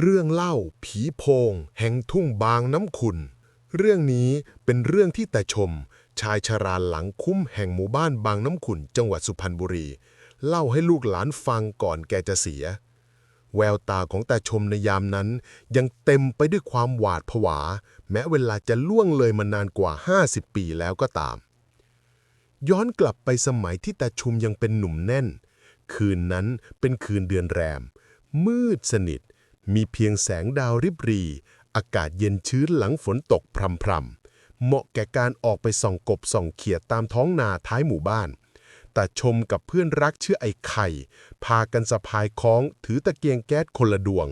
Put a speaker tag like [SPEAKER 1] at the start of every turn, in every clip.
[SPEAKER 1] เรื่องเล่า ผีโพง แห่งทุ่งบางน้ำขุนเรื่องนี้เป็นเรื่องที่แต่ชม ชายชราหลังคุ้มแห่งหมู่บ้านบางน้ำขุนจังหวัดสุพรรณบุรี เล่าให้ลูกหลานฟังก่อนแกจะเสีย แววตาของแต่ชมในยามนั้น ยังเต็มไปด้วยความหวาดผวา แม้เวลาจะล่วงเลยมานานกว่า 50 ปีแล้วก็ตาม ย้อนกลับไปสมัยที่แตาชุมยังเป็นหนุ่มแน่น คืนนั้นเป็นคืนเดือนแรม มืดสนิท มีเพียงแสงดาวริบรี อากาศเย็นชื้นหลังฝนตกพรำๆ เหมาะแก่การออกไปส่องกบส่องเขียดตามท้องนาท้ายหมู่บ้าน แต่ชมกับเพื่อนรักชื่อไอ้ไข่ พากันสะพายคล้องถือตะเกียงแก๊สคนละดวง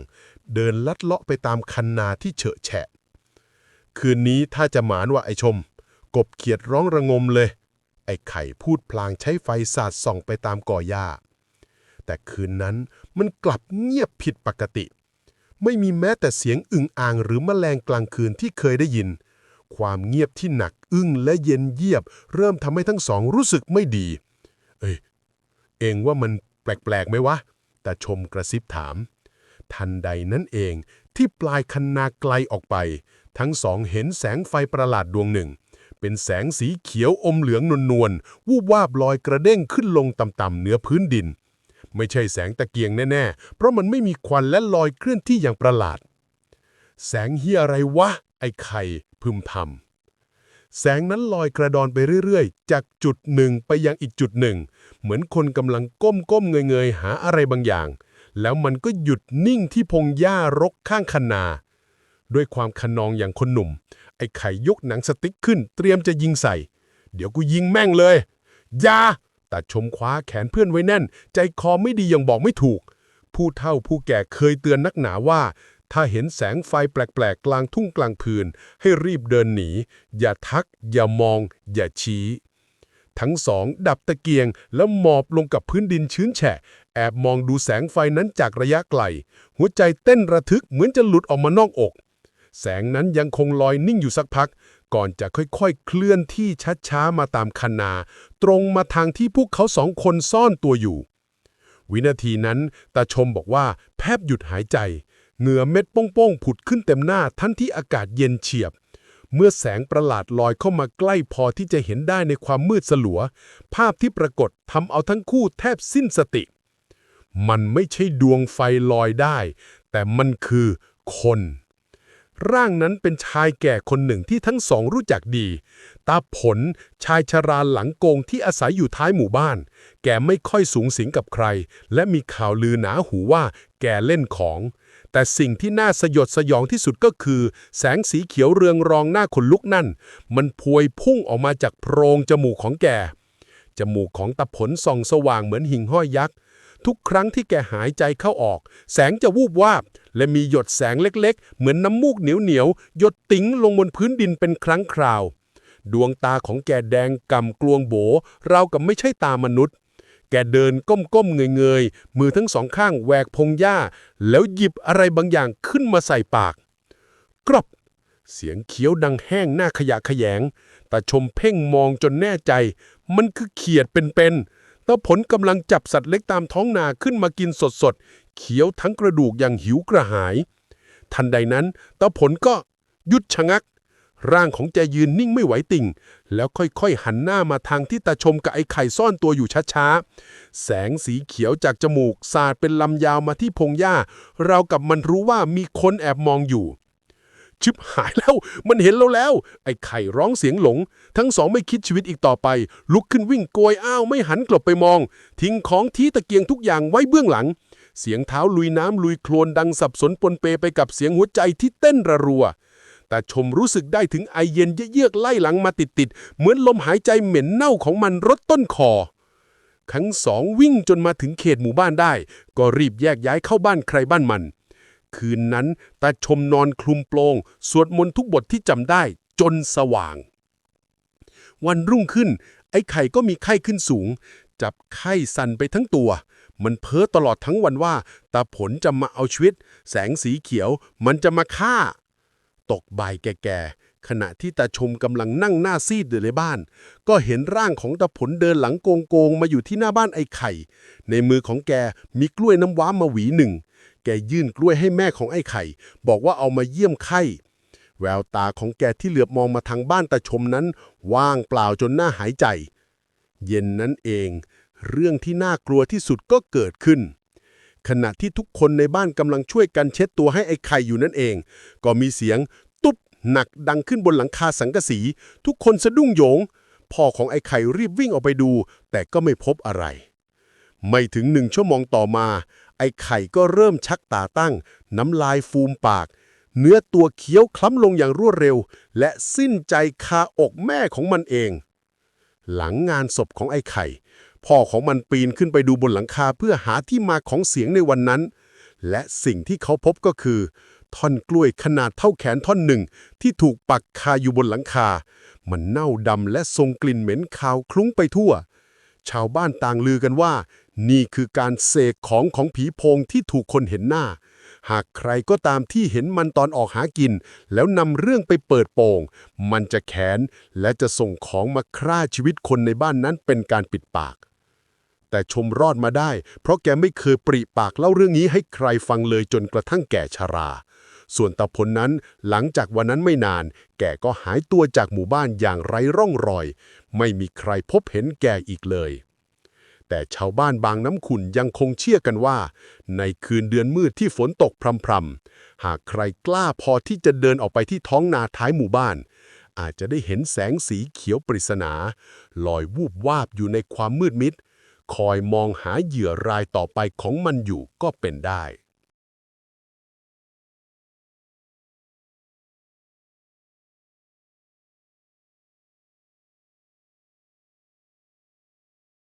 [SPEAKER 1] เดินลัดเลาะไปตามคันนาที่เฉอะแฉะ คืนนี้ถ้าจะหมานว่าไอ้ชม กบเขียดร้องระงมเลย ไอ้ไข่พูดพลางใช้ไฟสาดส่องไปตามก่อหญ้าแต่คืนนั้นมันกลับเงียบผิดปกติ ไม่มีแม้แต่เสียงอึ่งอ่างหรือแมลงกลางคืนที่เคยได้ยิน ความเงียบที่หนักอึ้งและเย็นเยียบ เริ่มทำให้ทั้งสองรู้สึกไม่ดี เอ้ย เองว่ามันแปลกๆไหมวะ แต่ชมกระซิบถาม ทันใดนั้นเองที่ปลายคันนาไกลออกไป ทั้งสองเห็นแสงไฟประหลาดดวงหนึ่ง เป็นแสงสีเขียวอมเหลืองนวลๆวูบวาบลอยกระเด้งขึ้นลงต่ำๆเหนือพื้นดิน ไม่ใช่แสงตะเกียงแน่ๆ เพราะมันไม่มีควันและลอยเคลื่อนที่อย่างประหลาด แสงเฮียอะไรวะ ไอ้ไข่พึมพำแสงนั้นลอยกระดอนไปเรื่อยๆ จากจุดหนึ่งไปยังอีกจุดหนึ่ง เหมือนคนกำลังก้มๆเงยๆหาอะไรบางอย่าง แล้วมันก็หยุดนิ่งที่พงหญ้ารกข้างคันนา ด้วยความขนองอย่างคนหนุ่ม ไอ้ไข่ยกหนังสติ๊กขึ้น เตรียมจะยิงใส่ เดี๋ยวกูยิงแม่งเลย อย่า แต่ชมคว้าแขนเพื่อนไว้แน่น ใจคอไม่ดียังบอกไม่ถูก ผู้เฒ่าผู้แก่เคยเตือนนักหนาว่า ถ้าเห็นแสงไฟแปลกๆ กลางทุ่งกลางพืน ให้รีบเดินหนี อย่าทัก อย่ามอง อย่าชี้ ทั้งสอง ดับตะเกียง แล้วหมอบลงกับพื้นดินชื้นแฉะ แอบมองดูแสงไฟนั้นจากระยะไกล หัวใจเต้นระทึกเหมือนจะหลุดออกมานอกอก แสงนั้นยังคงลอยนิ่งอยู่สักพัก ก่อนจะค่อยๆ เคลื่อนที่ช้าๆ มาตามคันนา ตรงมาทางที่พวกเขาสองคนซ่อนตัวอยู่ วินาทีนั้นตาชมบอกว่าแพบหยุดหายใจ เหงื่อเม็ดโป้งๆ ผุดขึ้นเต็มหน้าทั้งที่อากาศเย็นเฉียบ เมื่อแสงประหลาดลอยเข้ามาใกล้พอที่จะเห็นได้ในความมืดสลัว ภาพที่ปรากฏทำเอาทั้งคู่แทบสิ้นสติ มันไม่ใช่ดวงไฟลอยได้ แต่มันคือคน ร่างนั้นเป็นชายแก่คนหนึ่งที่ทั้งสองรู้จักดี ตาผลชายชราหลังโกงที่อาศัยอยู่ท้ายหมู่บ้าน แกไม่ค่อยสูงสิงกับใคร และมีข่าวลือหนาหูว่าแกเล่นของ แต่สิ่งที่น่าสยดสยองที่สุดก็คือ แสงสีเขียวเรืองรองหน้าขนลุกนั่น มันพวยพุ่งออกมาจากโพรงจมูกของแกจมูกของตาผลส่องสว่างเหมือนหิ่งห้อยยักษ์ ทุกครั้งที่แกหายใจเข้าออก แสงจะวูบวาบ และมีหยดแสงเล็กๆ เหมือนน้ำมูกเหนียวๆหยดติ๋งลงบนพื้นดินเป็นครั้งคราว ดวงตาของแกแดงกำกลวงโบราวกับไม่ใช่ตามนุษย์ แกเดินก้มๆเงยๆ มือทั้งสองข้างแหวกพงหญ้า แล้วหยิบอะไรบางอย่างขึ้นมาใส่ปาก กรอบเสียงเคี้ยวดังแห้งหน้าขยะขยง แต่ชมเพ่งมองจนแน่ใจ มันคือเขียดเป็นๆ ตาผลกำลังจับสัตว์เล็กตามท้องนาขึ้นมากินสดๆเคี้ยวทั้งกระดูกอย่างหิวกระหาย ทันใดนั้นตาผลก็หยุดชะงัก ร่างของแกยืนนิ่งไม่ไหวติ่ง แล้วค่อยๆหันหน้ามาทางที่ตาชมกับไอ้ไข่ซ่อนตัวอยู่ช้าๆ แสงสีเขียวจากจมูกสาดเป็นลำยาวมาที่พงหญ้า เรากับมันรู้ว่ามีคนแอบมองอยู่ ชิบหายแล้ว มันเห็นเราแล้ว ไอ้ไข่ร้องเสียงหลง ทั้งสองไม่คิดชีวิตอีกต่อไป ลุกขึ้นวิ่งโกยอ้าวไม่หันกลับไปมอง ทิ้งของที่ตะเกียงทุกอย่างไว้เบื้องหลัง เสียงเท้าลุยน้ำลุยโคลนดังสับสนปนเปไปกับเสียงหัวใจที่เต้นระรัว แต่ชมรู้สึกได้ถึงไอเย็นเยือกไล่หลังมาติดๆเหมือนลมหายใจเหม็นเน่าของมันรดต้นคอทั้งสองวิ่งจนมาถึงเขตหมู่บ้านได้ ก็รีบแยกย้ายเข้าบ้านใครบ้านมัน คืนนั้นตาชมนอนคลุมโปงสวดมนต์ทุกบทที่จำได้จนสว่าง วันรุ่งขึ้น ไอ้ไข่ก็มีไข้ขึ้นสูง จับไข้สั่นไปทั้งตัว มันเพ้อตลอดทั้งวันว่าตาผลจะมาเอาชีวิต แสงสีเขียวมันจะมาฆ่า ตกบ่ายแก่ๆขณะที่ตาชมกำลังนั่งหน้าซีดอยู่ในบ้าน ก็เห็นร่างของตาผลเดินหลังโกงๆมาอยู่ที่หน้าบ้านไอ้ไข่ ในมือของแกมีกล้วยน้ำว้ามาหวีหนึ่ง
[SPEAKER 2] แกยื่นกล้วยให้แม่ของไอ้ไข่ บอกว่าเอามาเยี่ยมไข้ แววตาของแกที่เหลือบมองมาทางบ้านตาชมนั้น ว่างเปล่าจนหน้าหายใจ เย็นนั้นเอง เรื่องที่น่ากลัวที่สุดก็เกิดขึ้น ขณะที่ทุกคนในบ้านกำลังช่วยกันเช็ดตัวให้ไอ้ไข่อยู่นั่นเอง ก็มีเสียงตุ๊บหนักดังขึ้นบนหลังคาสังกะสี ทุกคนสะดุ้งโยงพ่อของไอ้ไข่รีบวิ่งออกไปดู แต่ก็ไม่พบอะไร ไม่ถึงหนึ่งชั่วโมงต่อมา ไอ้ไข่ก็เริ่มชักตาตั้ง น้ำลายฟูมปาก เนื้อตัวเคี้ยวคล้ำลงอย่างรวดเร็ว และสิ้นใจคาอกแม่ของมันเอง หลังงานศพของไอ้ไข่ พ่อของมันปีนขึ้นไปดูบนหลังคาเพื่อหาที่มาของเสียงในวันนั้น และสิ่งที่เขาพบก็คือ ท่อนกล้วยขนาดเท่าแขนท่อนหนึ่งที่ถูกปักคาอยู่บนหลังคา มันเน่าดำและทรงกลิ่นเหม็นคาวคลุ้งไปทั่ว ชาวบ้านต่างลือกันว่า นี่คือการเสกของของผีโพงที่ถูกคนเห็นหน้า หากใครก็ตามที่เห็นมันตอนออกหากิน แล้วนำเรื่องไปเปิดโปง มันจะแค้นและจะส่งของมาฆ่าชีวิตคนในบ้านนั้นเป็นการปิดปาก แต่ชมรอดมาได้ เพราะแกไม่เคยปริปากเล่าเรื่องนี้ให้ใครฟังเลยจนกระทั่งแก่ชรา ส่วนตาพลนั้นหลังจากวันนั้นไม่นาน แกก็หายตัวจากหมู่บ้านอย่างไร้ร่องรอย ไม่มีใครพบเห็นแกอีกเลย แต่ชาวบ้านบางน้ำขุนยังคงเชื่อกันว่า ในคืนเดือนมืดที่ฝนตกพรำๆ หากใครกล้าพอที่จะเดินออกไปที่ท้องนาท้ายหมู่บ้าน อาจจะได้เห็นแสงสีเขียวปริศนา ลอยวูบวาบอยู่ในความมืดมิด คอยมองหาเหยื่อรายต่อไปของมันอยู่ก็เป็นได้